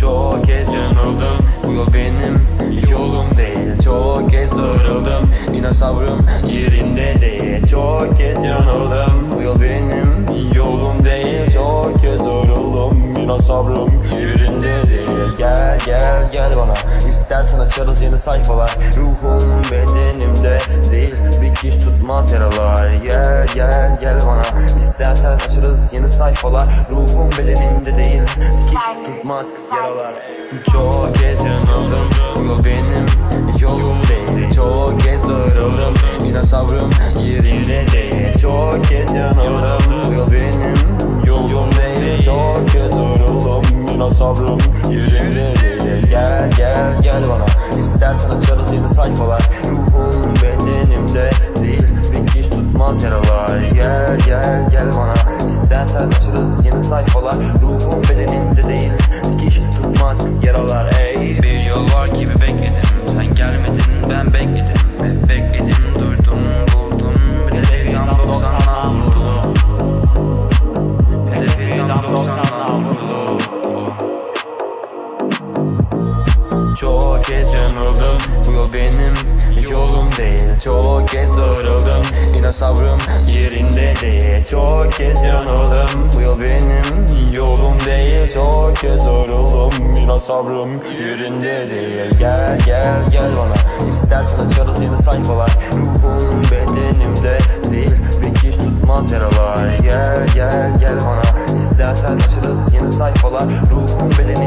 Çok kez yanıldım. Bu yol benim yolum değil. Çok kez darıldım. Yine sabrım yerinde değil. Çok kez yanıldım. Bu yol benim yolum değil. Çok kez darıldım. Yine sabrım Gel gel gel bana. İstersen açarız yeni sayfalar. Ruhum bedenimde değil Bir dikiş tutmaz yaralar. Gel gel gel bana. İstersen açarız yeni sayfalar. Ruhum bedenimde değil Dikiş tutmaz yaralar. Çok kez yanıldım. Bu yol benim yolum değil. Çok kez darıldım. Yine sabrım yerinde değil. Çok kez yanıldım. Bu yol benim İstersen açarız yeni sayfalar. Ruhum bedenimde değil dikiş tutmaz yaralar. Gel kez yanıldım. Bu yol benim yolum değil. Çok kez darıldım. Yine sabrım yerinde değil. Çok kez yanıldım. Bu yol benim yolum değil. Çok kez darıldım. Yine sabrım yerinde değil. Gel gel gel bana. İstersen açarız yeni sayfalar. Ruhum bedenimde değil. Dikiş tutmaz yaralar. Gel gel gel bana. İstersen açarız yeni sayfalar. Ruhum bedenimde